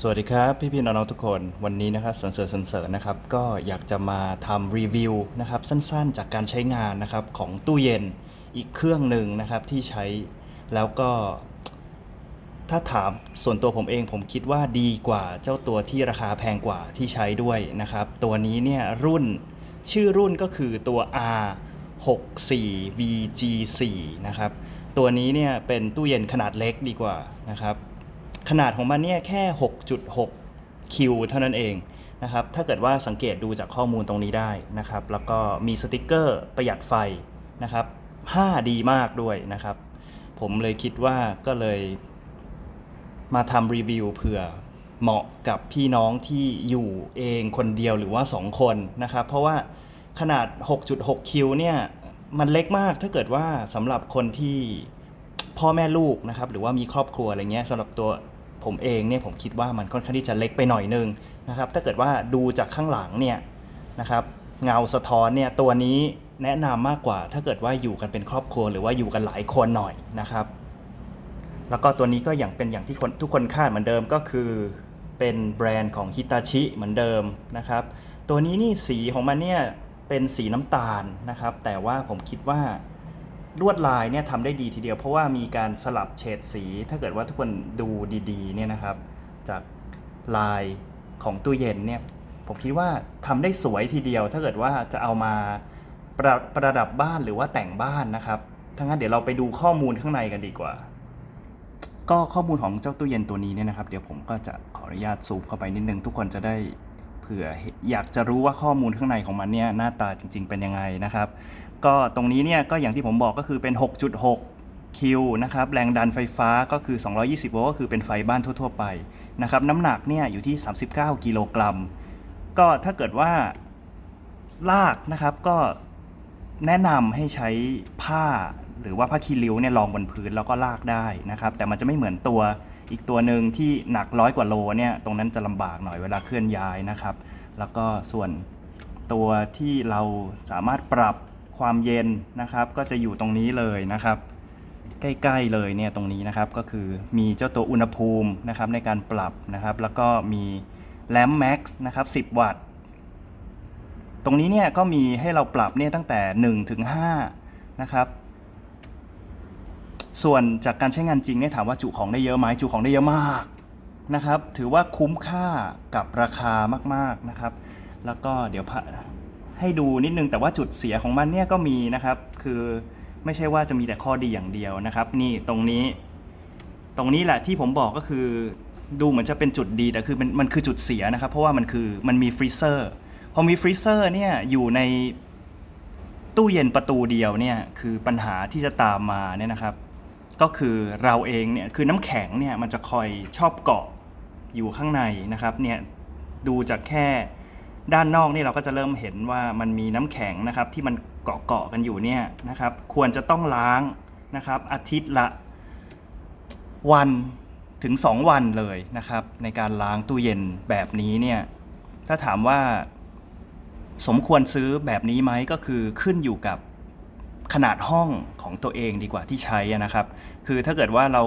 สวัสดีครับ พี่พี่ๆน้องๆทุกคนวันนี้นะครับสันเสริญสันเสริญนะครับก็อยากจะมาทำรีวิวนะครับสั้นๆ จากการใช้งานนะครับของตู้เย็นอีกเครื่องหนึ่งนะครับที่ใช้แล้วก็ ถ้าถามส่วนตัวผมเองผมคิดว่าดีกว่าเจ้าตัวที่ราคาแพงกว่าที่ใช้ด้วยนะครับตัวนี้เนี่ยรุ่นชื่อรุ่นก็คือตัว R 6 4 VG 4นะครับตัวนี้เนี่ยเป็นตู้เย็นขนาดเล็กดีกว่านะครับ ขนาดของมันเนี่ยแค่ 6.6 คิวเท่านั้นเองนะครับ ถ้าเกิดว่าสังเกตดูจากข้อมูลตรงนี้ได้นะครับ แล้วก็มีสติกเกอร์ประหยัดไฟนะครับผ้าดีมากด้วยนะครับ ผมเลยคิดว่าก็เลยมาทำรีวิวเผื่อเหมาะกับพี่น้องที่อยู่เองคนเดียวหรือว่า 2 คนนะครับ เพราะว่าขนาด 6.6 คิวเนี่ยมันเล็กมากถ้าเกิดว่าสำหรับคนที่พ่อแม่ลูกนะครับ หรือว่ามีครอบครัวอะไรเงี้ยสำหรับตัว ผมเองเนี่ยผมคิดว่ามันค่อนข้างที่จะเล็กไปหน่อยนึงนะครับถ้าเกิดว่าดูจากข้างหลังเนี่ยนะครับเงาสะท้อนเนี่ยตัวนี้แนะนำมากกว่าถ้าเกิดว่าอยู่กันเป็นครอบครัว หรือว่าอยู่กันหลายคนหน่อยนะครับ แล้วก็ตัวนี้ก็อย่างเป็นอย่างที่คนทุกคนคาดเหมือนเดิมก็คือเป็นแบรนด์ของฮิตาชิเหมือนเดิมนะครับ ตัวนี้นี่สีของมันเนี่ยเป็นสีน้ำตาลนะครับ แต่ว่าผมคิดว่า ลวดลายเนี่ยทำได้ดีทีเดียว เพราะว่ามีการสลับเฉดสี ถ้าเกิดว่าทุกคนดูดีๆเนี่ยนะครับ จากลายของตู้เย็นเนี่ยผมคิดว่าทำได้สวยทีเดียว ถ้าเกิดว่าจะเอามาประประดับบ้านหรือว่าแต่งบ้านนะครับถ้างั้นเดี๋ยวเราไปดูข้อมูลข้างในกันดีกว่า ก็ข้อมูลของเจ้าตู้เย็นตัวนี้เนี่ยนะครับ เดี๋ยวผมก็จะขออนุญาตซูมเข้าไปนิดนึงทุกคนจะได้เผื่ออยากจะรู้ว่าข้อมูลข้างในของมันเนี่ยหน้าตาจริง ๆ เป็นยังไงนะครับ ก็ตรงนี้เนี่ยก็อย่างที่ผมบอกก็คือเป็น 6.6 คิวนะครับแรงดันไฟฟ้าก็คือ 220 โวลต์ก็คือเป็นไฟบ้านทั่ว ๆ ไปนะครับน้ำหนักเนี่ยอยู่ที่ 39 กิโลกรัม ก็ถ้าเกิดว่าลากนะครับก็แนะนำให้ใช้ผ้าหรือว่าผ้าคีริ้วเนี่ยรองบนพื้นแล้วก็ลากได้นะครับ แต่มันจะไม่เหมือนตัวอีกตัวหนึ่งที่หนักร้อยกว่าโลเนี่ยตรงนั้นจะลำบากหน่อยเวลาเคลื่อนย้ายนะครับ แล้วก็ส่วนตัวที่เราสามารถปรับ ความเย็นนะครับก็จะอยู่ตรงนี้เลยนะครับ ใกล้ๆเลยเนี่ยตรงนี้นะครับก็คือมีเจ้าตัวอุณหภูมินะครับในการปรับนะครับ แล้วก็มีแลมแม็กซ์นะครับ 10 วัตต์ ตรงนี้เนี่ยก็มีให้เราปรับเนี่ยตั้งแต่ 1 ถึง 5 นะครับ ส่วนจากการใช้งานจริงเนี่ยถามว่าจุของได้เยอะไหมจุของได้เยอะมากนะครับ ถือว่าคุ้มค่ากับราคามาก ๆนะครับ แล้วก็เดี๋ยวพะ ให้ดูนิดนึงแต่ว่าจุดเสียของมันเนี่ยก็มีนะครับ คือไม่ใช่ว่าจะมีแต่ข้อดีอย่างเดียวนะครับ นี่ตรงนี้ ตรงนี้แหละที่ผมบอกก็คือดูเหมือนจะเป็นจุดดีแต่คือมันมันคือจุดเสียนะครับ เพราะว่ามันคือมันมีฟรีเซอร์พอมีฟรีเซอร์เนี่ยอยู่ในตู้เย็นประตูเดียวเนี่ยคือปัญหาที่จะตามมาเนี่ยนะครับ ก็คือเราเองเนี่ยคือน้ำแข็งเนี่ยมันจะคอยชอบเกาะอยู่ข้างในนะครับเนี่ยดูจากแค่ ด้านนอกนี่เราก็จะเริ่มเห็นว่ามันมีน้ำแข็งนะครับที่มันเกาะเกาะๆกันอยู่เนี่ยนะครับ ควรจะต้องล้างนะครับ อาทิตย์ละวันถึง 2 วันเลยนะครับ ในการล้างตู้เย็นแบบนี้เนี่ยถ้าถามว่าสมควรซื้อแบบนี้ไหมก็คือขึ้นอยู่กับขนาดห้องของตัวเองดีกว่าที่ใช้นะครับ คือถ้าเกิดว่าเรา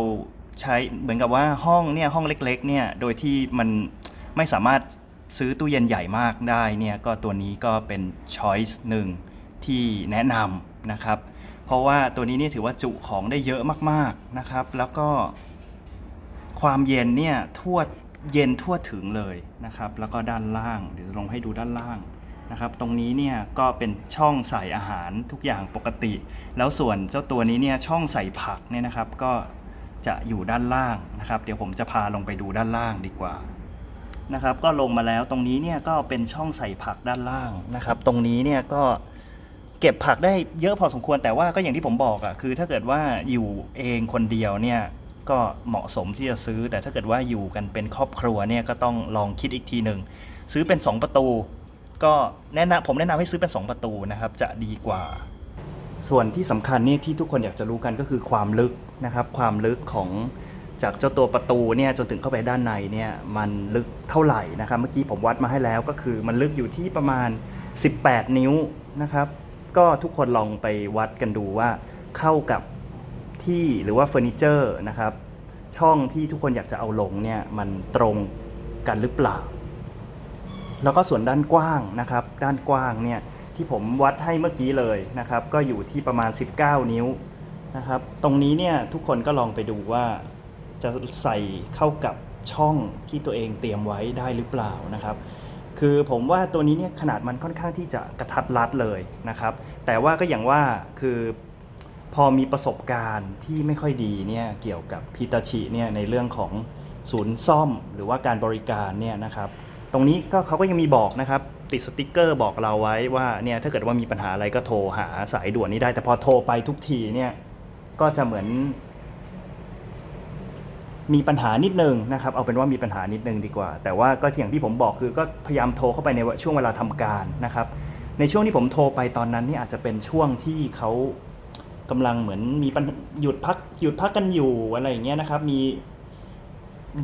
ใช้เหมือนกับว่าห้องเนี่ยห้องเล็กๆเนี่ยโดยที่มันไม่สามารถ ซื้อตู้เย็นใหญ่มากได้เนี่ยก็ตัวนี้ก็เป็นช้อยส์หนึ่งที่แนะนำนะครับ เพราะว่าตัวนี้นี่ถือว่าจุของได้เยอะมากๆนะครับ แล้วก็ความเย็นเนี่ยทั่วเย็นทั่วถึงเลยนะครับ แล้วก็ด้านล่างเดี๋ยวลองให้ดูด้านล่างนะครับ ตรงนี้เนี่ยก็เป็นช่องใส่อาหารทุกอย่างปกติ แล้วส่วนเจ้าตัวนี้เนี่ยช่องใส่ผักเนี่ยนะครับ ก็จะอยู่ด้านล่างนะครับ เดี๋ยวผมจะพาลงไปดูด้านล่างดีกว่า นะครับ ก็ลงมาแล้วตรงนี้เนี่ยก็เป็นช่องใส่ผักด้านล่างนะครับ ตรงนี้เนี่ยก็เก็บผักได้เยอะพอสมควรแต่ว่าก็อย่างที่ผมบอกอะ่ะคือถ้าเกิดว่าอยู่เองคนเดียวเนี่ยก็เหมาะสมที่จะซื้อ แต่ถ้าเกิดว่าอยู่กันเป็นครอบครัวเนี่ยก็ต้องลองคิดอีกทีหนึ่งซื้อเป็น 2 ประตู ก็แนะนำผมแนะนำให้ซื้อเป็น 2 ประตูนะครับจะดีกว่า ส่วนที่สำคัญนี่ที่ทุกคนอยากจะรู้กันก็คือความลึกนะครับ ความลึกของ จากเจ้าตัวประตูเนี่ยจนถึงเข้าไปด้านในเนี่ยมันลึกเท่าไหร่นะครับเมื่อกี้ผมวัดมาให้แล้วก็คือมันลึกอยู่ที่ประมาณ 18 นิ้วนะครับ ก็ทุกคนลองไปวัดกันดูว่าเข้ากับที่หรือว่าเฟอร์นิเจอร์นะครับ ช่องที่ทุกคนอยากจะเอาลงเนี่ยมันตรงกันหรือเปล่า แล้วก็ส่วนด้านกว้างนะครับ ด้านกว้างเนี่ยที่ผมวัดให้เมื่อกี้เลยนะครับ ก็อยู่ที่ประมาณ 19 นิ้วนะครับ ตรงนี้เนี่ยทุกคนก็ลองไปดูว่า จะใส่เข้ากับช่องที่ตัวเองเตรียมไว้ได้หรือเปล่านะครับ คือผมว่าตัวนี้เนี่ยขนาดมันค่อนข้างที่จะกระทัดรัดเลยนะครับ แต่ว่าก็อย่างว่าคือพอมีประสบการณ์ที่ไม่ค่อยดีเนี่ยเกี่ยวกับพิตาชิเนี่ยในเรื่องของศูนย์ซ่อมหรือว่าการบริการเนี่ยนะครับตรงนี้ก็เขาก็ยังมีบอกนะครับติดสติกเกอร์บอกเราไว้ว่าเนี่ยถ้าเกิดว่ามีปัญหาอะไรก็โทรหาสายด่วนนี้ได้ แต่พอโทรไปทุกทีเนี่ยก็จะเหมือน มีปัญหานิดนึงนะครับเอาเป็นว่ามีปัญหานิดนึงดีกว่า แต่ว่าก็อย่างที่ผมบอกคือก็พยายามโทรเข้าไปในช่วงเวลาทำการนะครับ ในช่วงที่ผมโทรไปตอนนั้นนี่อาจจะเป็นช่วงที่เขากำลังเหมือนมีปัญหยุดพักหยุดพักกันอยู่อะไรอย่างเงี้ยนะครับ มี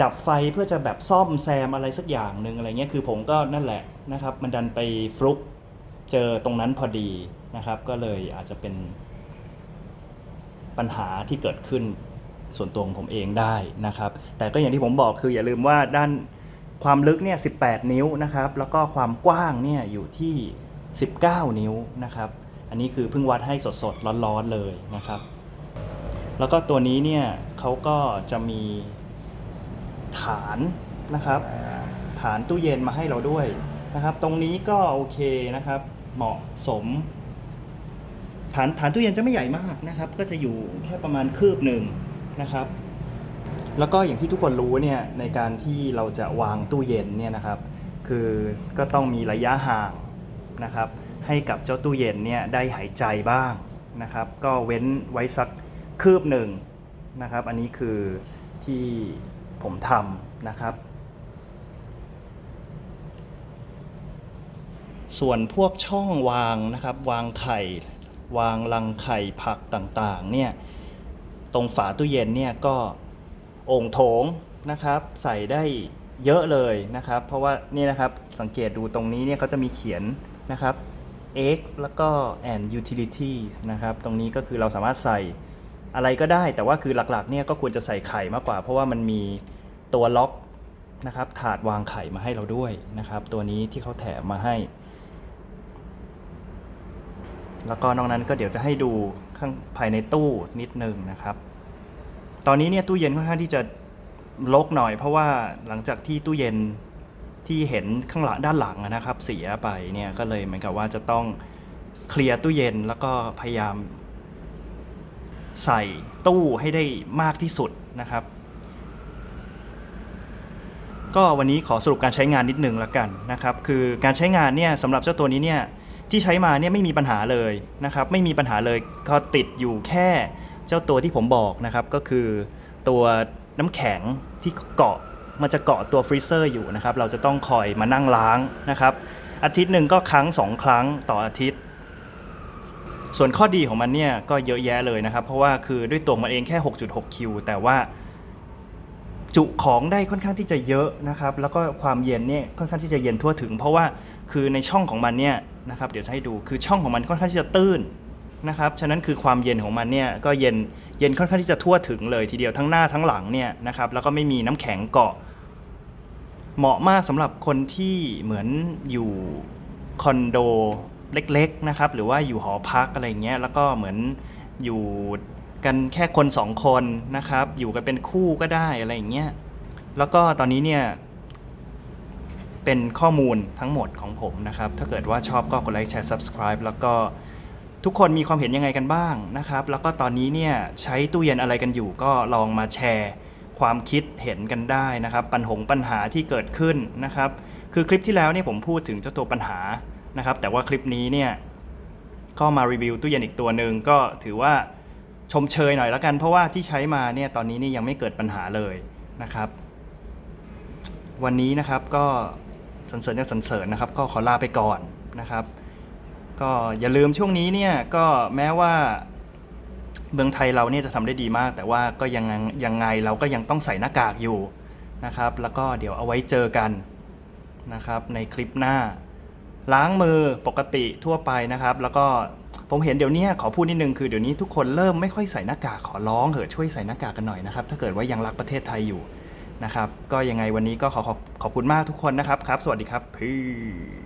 ดับไฟเพื่อจะแบบซ่อมแซมอะไรสักอย่างหนึ่งอะไรเงี้ยคือผมก็นั่นแหละนะครับ มันดันไปฟลุกเจอตรงนั้นพอดีนะครับ ก็เลยอาจจะเป็นปัญหาที่เกิดขึ้น ส่วนตัวของผมเองได้นะครับ แต่ก็อย่างที่ผมบอกคืออย่าลืมว่าด้านความลึกเนี่ย 18 นิ้วนะครับ แล้วก็ความกว้างเนี่ยอยู่ที่ 19 นิ้วนะครับ อันนี้คือเพิ่งวัดให้สดๆร้อนๆเลยนะครับ แล้วก็ตัวนี้เนี่ยเขาก็จะมีฐานนะครับ ฐานตู้เย็นมาให้เราด้วยนะครับ ตรงนี้ก็โอเคนะครับ เหมาะสม ฐานฐานตู้เย็นจะไม่ใหญ่มากนะครับ ก็จะอยู่แค่ประมาณคืบหนึ่ง นะครับ แล้วก็อย่างที่ทุกคนรู้เนี่ยในการที่เราจะวางตู้เย็นเนี่ยนะครับ คือก็ต้องมีระยะห่างนะครับ ให้กับเจ้าตู้เย็นเนี่ยได้หายใจบ้างนะครับ ก็เว้นไว้สักคืบหนึ่งนะครับ อันนี้คือที่ผมทำนะครับ ส่วนพวกช่องวางนะครับ วางไข่ วางรังไข่ผักต่างๆเนี่ย ตรงฝาตู้เย็นเนี่ยก็โอ่งโถงนะครับ ใส่ได้เยอะเลยนะครับ เพราะว่านี่นะครับสังเกตดูตรงนี้เนี่ยเขาจะมีเขียนนะครับ X แล้วก็ and utilities นะครับ ตรงนี้ก็คือเราสามารถใส่อะไรก็ได้ แต่ว่าคือหลักๆเนี่ยก็ควรจะใส่ไข่มากกว่า เพราะว่ามันมีตัวล็อกนะครับ ถาดวางไข่มาให้เราด้วยนะครับ ตัวนี้ที่เขาแถมมาให้ แล้วก็นอกนั้นก็เดี๋ยวจะให้ดูข้างภายในตู้นิดนึงนะครับ ตอนนี้เนี่ยตู้เย็นค่อนข้างที่จะรกหน่อย เพราะว่าหลังจากที่ตู้เย็นที่เห็นข้างหลังด้านหลังอะนะครับ เสียไปเนี่ยก็เลยเหมือนกับว่าจะต้องเคลียร์ตู้เย็นแล้วก็พยายาม ใส่ตู้ให้ได้มากที่สุดนะครับ ก็วันนี้ขอสรุปการใช้งานนิดนึงละกันนะครับ คือการใช้งานเนี่ยสำหรับเจ้าตัวนี้เนี่ย ที่ใช้มาเนี่ยไม่มีปัญหาเลยนะครับไม่มีปัญหาเลยก็ติดอยู่แค่เจ้าตัวที่ผมบอกนะครับก็คือตัวน้ำแข็งที่เกาะมันจะเกาะตัวฟรีเซอร์อยู่นะครับเราจะต้องคอยมานั่งล้างนะครับ อาทิตย์หนึ่งก็ครั้งสองครั้งต่ออาทิตย์ ส่วนข้อดีของมันเนี่ยก็เยอะแยะเลยนะครับ เพราะว่าคือด้วยตัวมันเองแค่ 6.6 คิว แต่ว่า จุของได้ค่อนข้างที่จะเยอะนะครับ แล้วก็ความเย็นเนี่ยค่อนข้างที่จะเย็นทั่วถึง เพราะว่าคือในช่องของมันเนี่ยนะครับเดี๋ยวจะให้ดูคือช่องของมันค่อนข้างที่จะตื้นนะครับฉะนั้นคือความเย็นของมันเนี่ยก็เย็นเย็นค่อนข้างที่จะทั่วถึงเลยทีเดียวทั้งหน้าทั้งหลังเนี่ยนะครับแล้วก็ไม่มีน้ำแข็งเกาะ เหมาะมากสำหรับคนที่เหมือนอยู่คอนโดเล็กๆนะครับหรือว่าอยู่หอพักอะไรเงี้ยแล้วก็เหมือนอยู่ กันแค่คนสองคนนะครับ อยู่กันเป็นคู่ก็ได้อะไรอย่างเงี้ยแล้วก็ตอนนี้เนี่ย เป็นข้อมูลทั้งหมดของผมนะครับ ถ้าเกิดว่าชอบก็กดไลค์แชร์ subscribe แล้วก็ทุกคนมีความเห็นยังไงกันบ้างนะครับ แล้วก็ตอนนี้เนี่ยใช้ตู้เย็นอะไรกันอยู่ก็ลองมาแชร์ความคิดเห็นกันได้นะครับ ปัญหงปัญหาที่เกิดขึ้นนะครับ คือคลิปที่แล้วเนี่ยผมพูดถึงเจ้าตัวปัญหานะครับ แต่ว่าคลิปนี้เนี่ยก็มารีวิวตู้เย็นอีกตัวหนึ่งก็ถือว่า ชมเชยหน่อยแล้วกัน เพราะว่าที่ใช้มาเนี่ยตอนนี้นี่ยังไม่เกิดปัญหาเลยนะครับ วันนี้นะครับก็สันเสริญจากสันเสริญนะครับ ก็ขอลาไปก่อนนะครับ ก็อย่าลืมช่วงนี้เนี่ยก็แม้ว่าเมืองไทยเราเนี่ยจะทำได้ดีมาก แต่ว่าก็ยังยังไงเราก็ยังต้องใส่หน้ากากอยู่นะครับ แล้วก็เดี๋ยวเอาไว้เจอกันนะครับ ในคลิปหน้า ล้างมือปกติทั่วไปนะครับ แล้วก็ ผมเห็นเดี๋ยวนี้ขอพูดนิดนึงคือเดี๋ยวนี้ทุกคนเริ่มไม่ค่อยใส่หน้ากากขอร้องเถอะช่วยใส่หน้ากากกันหน่อยนะครับถ้าเกิดว่ายังรักประเทศไทยอยู่นะครับ ก็ยังไงวันนี้ก็ขอขอบขอบคุณมากทุกคนนะครับครับ สวัสดีครับพี่